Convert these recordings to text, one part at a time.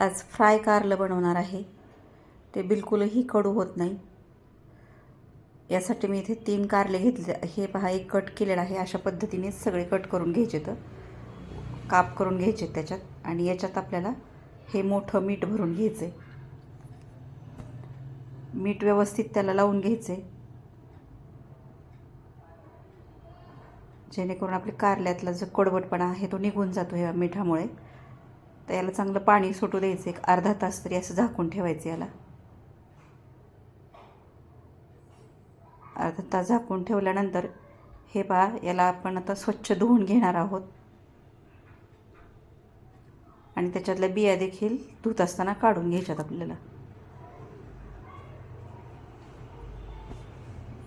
आज फ्राय कारलं बनवणार आहे. ते बिलकुलही कडू होत नाही. यासाठी मी इथे तीन कारले घेतले. हे पहा एक कट केलेलं आहे. अशा पद्धतीने सगळे कट करून घ्यायचे तर. काप करून घ्यायचे त्याच्यात. आणि याच्यात आपल्याला हे मोठं मीठ भरून घ्यायचं. आहे मीठ व्यवस्थित त्याला लावून घ्यायचे. जेणेकरून आपल्या कारल्यातला जो कडवटपणा आहे तो निघून जातो ह्या मिठामुळे. तर याला चांगलं पाणी सुटू द्यायचं एक अर्धा तास तरी असं झाकून ठेवायचं याला. अर्धा तास झाकून ठेवल्यानंतर हे पहा याला आपण आता स्वच्छ धुवून घेणार आहोत. आणि त्याच्यातल्या बिया देखील धुत असताना काढून घ्यायच्यात आपल्याला.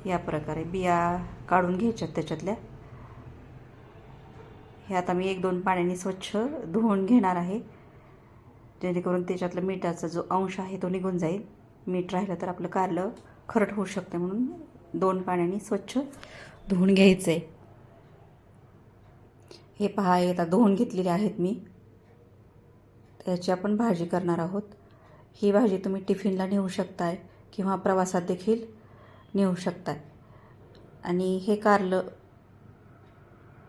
या प्रकारे बिया काढून घ्यायच्यात त्याच्यातल्या. हे आता मी एक दोन पाण्याने स्वच्छ धुवून घेणार आहे. जेणेकरून त्याच्यातलं मिठाचा जो अंश आहे तो निघून जाईल. मीठ राहिलं तर आपलं कारलं खरट होऊ शकते म्हणून दोन पाण्याने स्वच्छ धुवून घ्यायचं आहे हे पहा आता धुवून घेतलेले आहेत मी. त्याची आपण भाजी करणार आहोत. ही भाजी तुम्ही टिफिनला नेऊ शकताय किंवा प्रवासात देखील नेऊ शकताय. आणि हे कारलं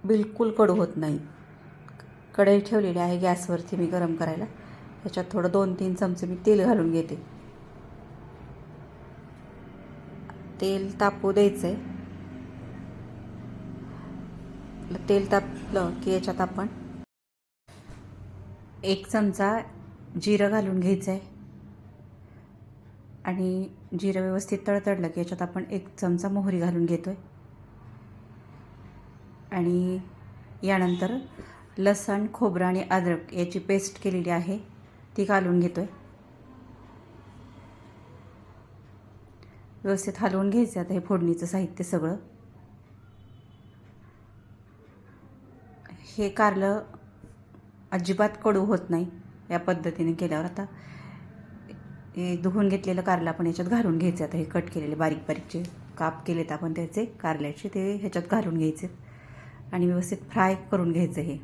बिलकुल कडू होत नाही. कढई ठेवलेली आहे गॅसवरती मी गरम करायला. त्याच्यात थोडं दोन तीन चमचे मी तेल घालून घेते. तेल तापू द्यायचं आहे तेल तापलं की याच्यात आपण एक चमचा जिरं घालून घ्यायचं आहे आणि जिरं व्यवस्थित तळतळलं की याच्यात आपण एक चमचा मोहरी घालून घेतो आहे आणि यानंतर लसण खोबरं आणि अद्रक याची पेस्ट केलेली आहे. ती घालून घेतो आहे व्यवस्थित हलवून घ्यायचं आता हे फोडणीचं साहित्य सगळं. हे कारलं अजिबात कडू होत नाही या पद्धतीने केल्यावर आता. हे धुवून घेतलेलं कारलं आपण याच्यात घालून घ्यायचं आता हे कट केलेले बारीक बारीकचे काप केलेत आपण त्याचे कारल्याचे ते ह्याच्यात घालून घ्यायचे. आणि व्यवस्थित फ्राय करून घ्यायचं हे.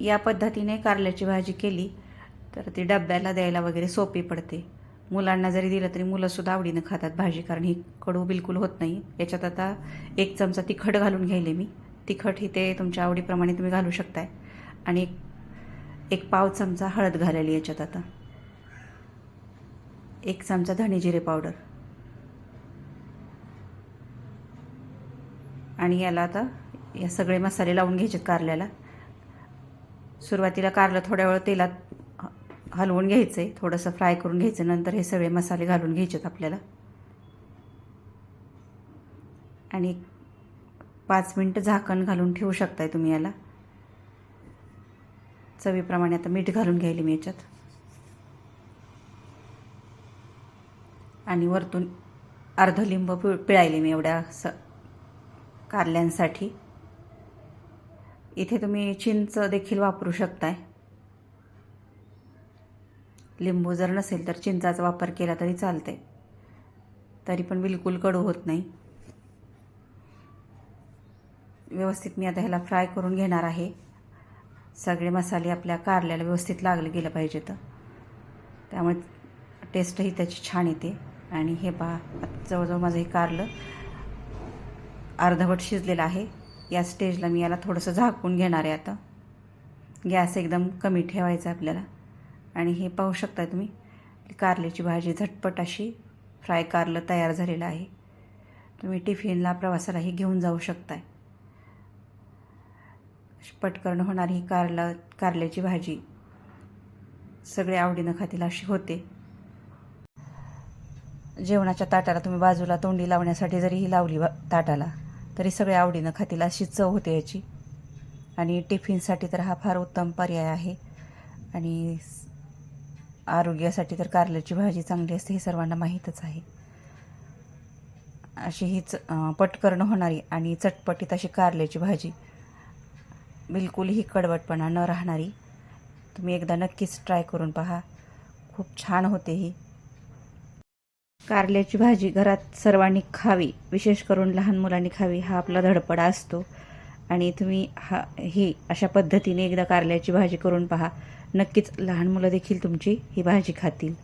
या पद्धतीने कारल्याची भाजी केली तर ती डब्याला द्यायला वगैरे सोपी पडते. मुलांना जरी दिलं तरी मुलंसुद्धा आवडीनं खातात भाजी कारण ही कडू बिलकुल होत नाही. याच्यात आता एक चमचा तिखट घालून घ्यायले मी. तिखट ही ते तुमच्या आवडीप्रमाणे तुम्ही घालू शकताय. आणि एक पाव चमचा हळद घालेली याच्यात आता. एक चमचा धणे जिरे पावडर. आणि याला आता या सगळे मसाले लावून घ्यायचे कारल्याला. सुरुवातीला कारलं थोड्या वेळ तेलात हलवून घ्यायचं आहे थोडंसं फ्राय करून घ्यायचं नंतर हे सगळे मसाले घालून घ्यायचेत आपल्याला. आणि पाच मिनटं झाकण घालून ठेवू शकताय तुम्ही याला. चवीप्रमाणे आता मीठ घालून घ्यायले मी याच्यात. आणि वरतून अर्ध लिंब पिळ पिळायले मी एवढ्या स कारल्यांसाठी. इथे तुम्ही चिंच देखील वापरू शकताय. लिंबू जर नसेल तर चिंचाचा वापर केला तरी चालते तरी पण बिलकुल कडू होत नाही. व्यवस्थित मी आता ह्याला फ्राय करून घेणार आहे. सगळे मसाले आपल्या कारल्याला व्यवस्थित लागले गेलं पाहिजे तर. त्यामुळे टेस्टही त्याची छान येते. आणि हे पहा जवळजवळ माझं हे कारलं अर्धवट शिजलेलं आहे. या स्टेजला मी याला थोडंसं झाकून घेणार आहे आता. गॅस एकदम कमी ठेवायचा आपल्याला. आणि हे पाहू शकता तुम्ही कारल्याची भाजी झटपट अशी फ्राय कारलं तयार झालेलं आहे. तुम्ही टिफिनला प्रवासालाही घेऊन जाऊ शकताय. पटकन होणारी ही कारला कारल्याची भाजी सगळे आवडीनं खातील अशी होते. जेवणाच्या ताटाला तुम्ही बाजूला तोंडी लावण्यासाठी जरी ही लावली ताटाला. तरी सगळे आवडीनं खातील अशी चव होते याची. आणि टिफिनसाठी तर हा फार उत्तम पर्याय आहे. आणि आरोग्यासाठी तर कारल्याची भाजी चांगली असते हे सर्वांना माहीतच आहे. अशी हीच पटकर्ण होणारी आणि चटपटीत अशी कारल्याची भाजी. बिलकुलही कडवटपणा न राहणारी. तुम्ही एकदा नक्कीच ट्राय करून पहा. खूप छान होते ही. कारल्याची भाजी घरात सर्वांनी खावी विशेष करून लहान मुलांनी खावी हा आपला धडपडा असतो. आणि तुम्ही हा ही अशा पद्धतीने एकदा कारल्याची भाजी करून पहा. नक्कीच लहान मुलं देखील तुमची ही भाजी खातील.